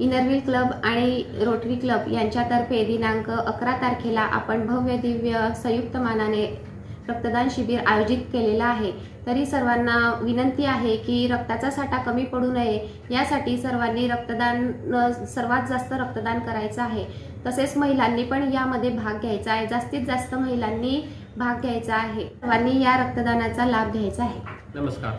आणि Rotary club यांच्यातर्फे दिनांक अकरा तारखेला आपण भव्य दिव्य संयुक्त मानाने रक्तदान शिबिर आयोजित केलेलं आहे. तरी सर्वांना विनंती आहे की रक्ताचा साठा कमी पडू नये. यासाठी सर्वांनी रक्तदान सर्वात जास्त रक्तदान करायचं आहे. तसेच महिलांनी पण यामध्ये भाग घ्यायचा आहे. जास्तीत जास्त महिलांनी भाग घ्यायचा आहे. सर्वांनी या रक्तदानाचा लाभ घ्यायचा आहे. नमस्कार.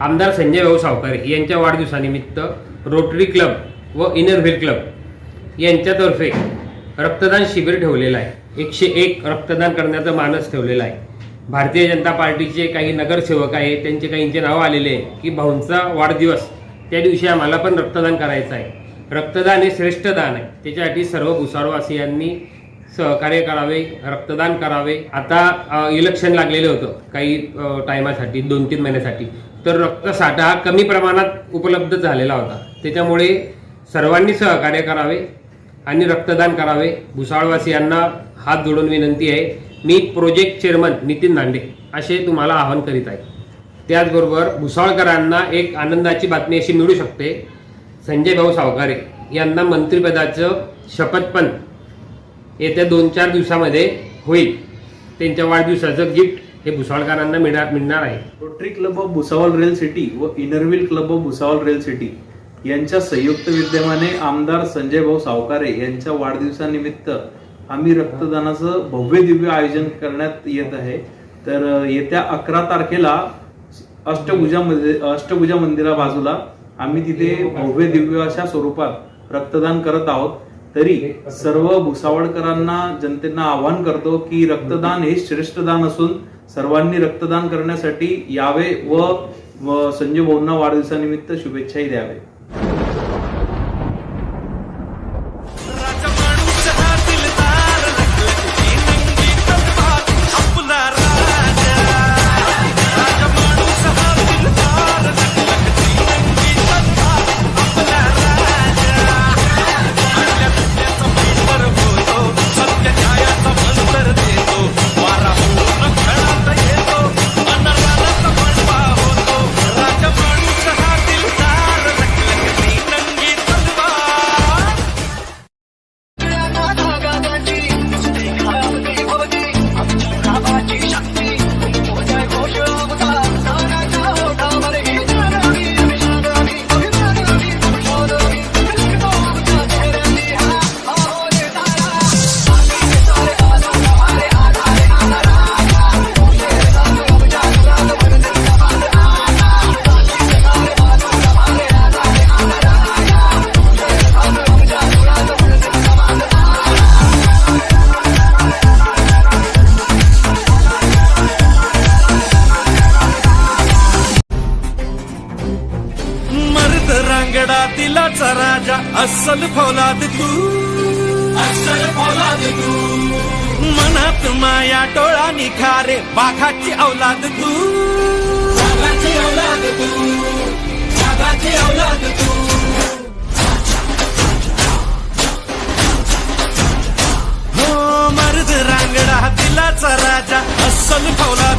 आमदार संजय भाऊ सावकर यांच्या वाढदिवसानिमित्त रोटरी क्लब व इनर व्हील क्लब यांच्यातर्फे रक्तदान शिबिर ठेवलेलं आहे. एकशे एक रक्तदान करण्याचा मानस ठेवलेला आहे. भारतीय जनता पार्टीचे काही नगरसेवक आहे त्यांचे काहींचे नाव आलेले आहे की भाऊंचा वाढदिवस त्या दिवशी आम्हाला पण रक्तदान करायचं आहे. रक्तदान हे श्रेष्ठ दान आहे. त्याच्यासाठी सर्व भुसारवासियांनी सहकार्य करावे रक्तदान करावे. आता इलेक्शन लागलेलं होतं काही टायमासाठी दोन तीन महिन्यासाठी. तर रक्तसाठा हा कमी प्रमाणात उपलब्ध झालेला होता. त्याच्यामुळे सर्वांनी सहकार्य करावे आणि रक्तदान करावे. भुसाळवासियांना हात जोडून विनंती आहे. मी प्रोजेक्ट चेअरमन नितीन दांडे असे तुम्हाला आवाहन करीत आहे. त्याचबरोबर भुसाळकरांना एक आनंदाची बातमी अशी मिळू शकते. संजय भाऊ सावकारे यांना मंत्रिपदाचं शपथपण येत्या दोन चार दिवसामध्ये होईल. त्यांच्या वाढदिवसाचं गिफ्ट हे भुसावळकरांना मिळणार मिळणार आहे. Rotary club of Bhusawal rail city व Inner Wheel club of Bhusawal rail city यांच्या संयुक्त विद्यमाने आमदार संजय भाऊ सावकारे यांच्या वाढदिवसानिमित्त आम्ही रक्तदानाचं भव्य दिव्य आयोजन करण्यात येत आहे. तर येत्या अकरा तारखेला अष्टभुजा अष्टभुजा मंदिरा बाजूला आम्ही तिथे भव्य दिव्य अशा स्वरूपात रक्तदान करत आहोत. तरी सर्व भुसावळकरांना जनतेना आवाहन करतो की रक्तदान हे श्रेष्ठ दान असून सर्वांनी रक्तदान करण्यासाठी यावे व संजय भाऊंना वाढदिवसानिमित्त शुभेच्छाही द्यावे. दिलाचा राजा अस्सल फौलाद तू. अस्सल फौलाद तू. मनात माया डोळा निखारे बाघाची औलाद तू. बाघाची औलाद तू. बाघाची औलाद तू. हो मर्द रांगडा दिलाचा राजा अस्सल फौलाद